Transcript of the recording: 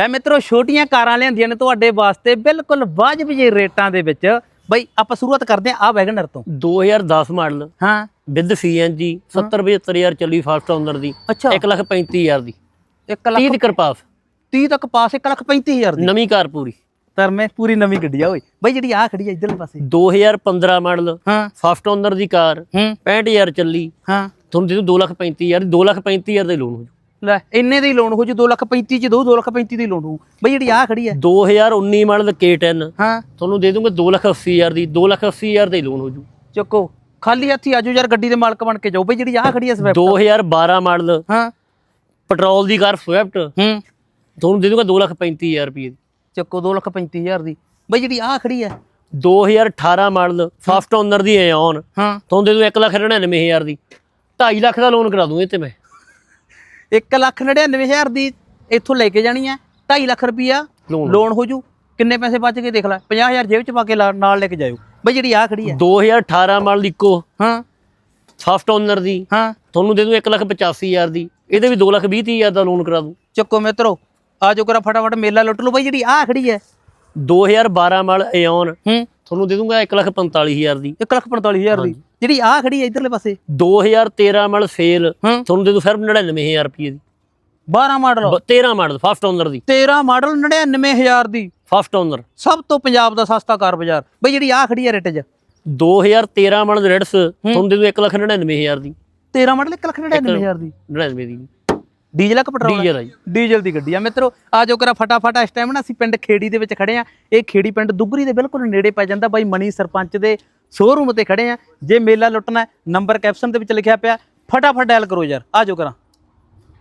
ਐ ਮਿੱਤਰੋ ਛੋਟੀਆਂ ਕਾਰਾਂ ਲਿਆਂਦੀਆਂ ਨੇ ਤੁਹਾਡੇ ਵਾਸਤੇ ਬਿਲਕੁਲ ਵਾਜਬ ਜਿਹੇ ਰੇਟਾਂ ਦੇ ਵਿੱਚ। ਬਈ ਆਪਾਂ ਸ਼ੁਰੂਆਤ ਕਰਦੇ ਆ ਆ ਵੈਗਨਰ ਤੋਂ। 2010 ਮਾਡਲ ਹਾਂ। ਵਿਦ ਸੀਐਨਜੀ 70 75000 ਚੱਲੀ ਫਾਸਟ ਓਨਰ ਦੀ ਅੱਛਾ। 1 ਲੱਖ 35000 ਦੀ। 1 ਲੱਖ 30 ਦੀ ਕਿਰਪਾਸ 30 ਤੱਕ ਪਾਸ 1 ਲੱਖ 35000 ਦੀ। ਨਵੀਂ ਕਾਰ ਪੂਰੀ। ਤਰਮੇ ਪੂਰੀ ਨਵੀਂ ਗੱਡੀ ਆ ਓਏ। ਬਈ ਜਿਹੜੀ ਆ ਖੜੀ ਆ ਇਧਰਲੇ ਪਾਸੇ। 2015 ਮਾਡਲ ਹਾਂ। ਫਾਸਟ ਓਨਰ ਦੀ ਕਾਰ ਹੂੰ। 65000 ਚੱਲੀ। ਹਾਂ। ਤੁਹਾਨੂੰ ਦੇ ਦੂ 2 ਲੱਖ 35000 2 ਲੱਖ 35000 ਦੇ ਲੋਨ ਹੋ ਲੈ ਇੰਨੇ ਦੀ ਲੋਨ ਹੋ ਜੂ 2 ਲੱਖ 35 ਚ ਦੋ 2 ਲੱਖ 35 ਦੀ ਲੋਨ ਹੋ ਬਈ ਜਿਹੜੀ ਆ ਖੜੀ ਜੂ 2019 ਮਾਡਲ K10 ਹਾਂ। ਤੁਹਾਨੂੰ ਦੇ ਦੂੰਗਾ 2 ਲੱਖ 80000 ਦੀ 2 ਲੱਖ 80000 ਦੇ ਲੋਨ ਹੋ ਜੂ। ਚੱਕੋ। ਖਾਲੀ ਹੱਥੀ ਆਜੋ ਯਾਰ ਗੱਡੀ ਦੇ ਮਾਲਕ ਬਣ ਕੇ ਜਾਓ। ਬਈ ਜਿਹੜੀ ਆ ਖੜੀ ਆ ਸਵਿਫਟ 2012 ਮਾਡਲ। ਹਾਂ। ਪੈਟਰੋਲ ਦੀ ਕਾਰ ਸਵਿਫਟ ਹੂੰ। ਤੁਹਾਨੂੰ ਦੇ ਦੂੰਗਾ 2 ਲੱਖ 35000 ਰੁਪਏ ਦੀ। ਚੱਕੋ 2 ਲੱਖ 35000 ਦੀ। ਬਈ ਜਿਹੜੀ ਆ ਖੜੀ ਆ 2018 ਮਾਡਲ ਫਾਸਟ ਓਨਰ ਦੀ ਐਨ ਹਾਂ। ਤੁਹਾਨੂੰ ਦੇ ਦੂੰ 1 ਲੱਖ 99000 ਦੀ। 2.5 ਲੱਖ ਦਾ ਲੋਨ ਕਰਾ ਦੂੰ ਇਹ ਤੇ ਮੈਂ। 1 ਲੱਖ 99000 ਦੀ ਇੱਥੋਂ ਲੈ ਕੇ ਜਾਣੀ ਆ 2.5 ਲੱਖ Loan। ਲੋਨ। ਹੋ ਜੂ। ਕਿੰਨੇ ਪੈਸੇ ਬਚ ਕੇ ਦੇਖ ਲੈ 50000 ਜੇਬ ਚ ਪਾ ਕੇ ਨਾਲ ਲੈ ਕੇ ਜਾਇਓ। ਬਈ ਜਿਹੜੀ ਆ ਖੜੀ ਆ। 2018 ਮਾਡਲ ਇਕੋ। ਹਾਂ। ਫਾਸਟ ਓਨਰ ਦੀ। ਹਾਂ। ਤੁਹਾਨੂੰ ਦੇ ਦੂੰ 1 ਲੱਖ 85000 ਦੀ। ਇਹਦੇ ਵੀ 2 ਲੱਖ 20000 ਦਾ ਲੋਨ ਕਰਾ ਦੂੰ। ਚੱਕੋ ਮਿੱਤਰੋ ਆਜੋ ਕਰਾ ਫਟਾਫਟ ਮੇਲਾ ਲੁੱਟ ਲਓ। ਬਈ ਜਿਹੜੀ ਆ। ਖੜੀ ਹੈ 2012 ਮਾਡਲ ਐਨ ਹੂੰ। ਤੁਹਾਨੂੰ ਦੇ ਦੂੰਗਾ 1 ਲੱਖ 45000 ਦੀ। 1 ਲੱਖ 45000 ਦੀ? ਜਿਹੜੀ ਆ ਖੜੀ ਹੈ ਇਧਰਲੇ ਪਾਸੇ? 2013 ਮਾਡਲ ਸੇਲ ਤੁਹਾਨੂੰ ਦੇ ਦੂੰ ਸਿਰਫ 99000 ਰੁਪਏ ਦੀ। 12 ਮਾਡਲ। ਬ- 13 ਮਾਡਲ ਫਾਸਟ ਓਨਰ ਦੀ। 13 ਮਾਡਲ 99000 ਦੀ। ਫਾਸਟ ਓਨਰ ਸਭ ਤੋਂ ਪੰਜਾਬ ਦਾ ਸਸਤਾ ਕਾਰ ਬਾਜ਼ਾਰ। ਬਈ ਜਿਹੜੀ ਆ ਖੜੀ ਹੈ ਰੇਟ 'ਚ। 2013 ਮਾਡਲ ਰੈਡਸ ਤੁਹਾਨੂੰ ਦੇ ਦੂੰ 1 ਲੱਖ 99000 ਦੀ। 13 ਮਾਡਲ 1 ਲੱਖ 99000 ਦੀ। 99 ਦੀ। ਡੀਜ਼ਲ ਆ ਕਿ ਪੈਟਰੋਲ ਡੀਜ਼ਲ ਆ ਜੀ। ਡੀਜ਼ਲ ਦੀ ਗੱਡੀ ਆ। ਮਿੱਤਰੋ ਆ ਜੋ ਕਰਾ ਫਟਾਫਟ ਇਸ ਟਾਈਮ ਨਾ ਅਸੀਂ ਪਿੰਡ ਖੇੜੀ ਦੇ ਵਿੱਚ ਖੜੇ ਆ। ਇਹ ਖੇੜੀ ਪਿੰਡ ਦੁੱਗਰੀ ਦੇ ਬਿਲਕੁਲ ਨੇੜੇ ਪੈ ਜਾਂਦਾ। ਬਾਈ ਮਣੀ ਸਰਪੰਚ ਦੇ ਸ਼ੋਰੂਮ ਤੇ ਖੜੇ ਆ। ਜੇ ਮੇਲਾ ਲੁੱਟਣਾ ਨੰਬਰ ਕੈਪਸ਼ਨ ਦੇ ਵਿੱਚ ਲਿਖਿਆ ਪਿਆ। ਫਟਾਫਟ ਡਾਇਲ ਕਰੋ ਯਾਰ। ਆ ਜੋ ਕਰਾ।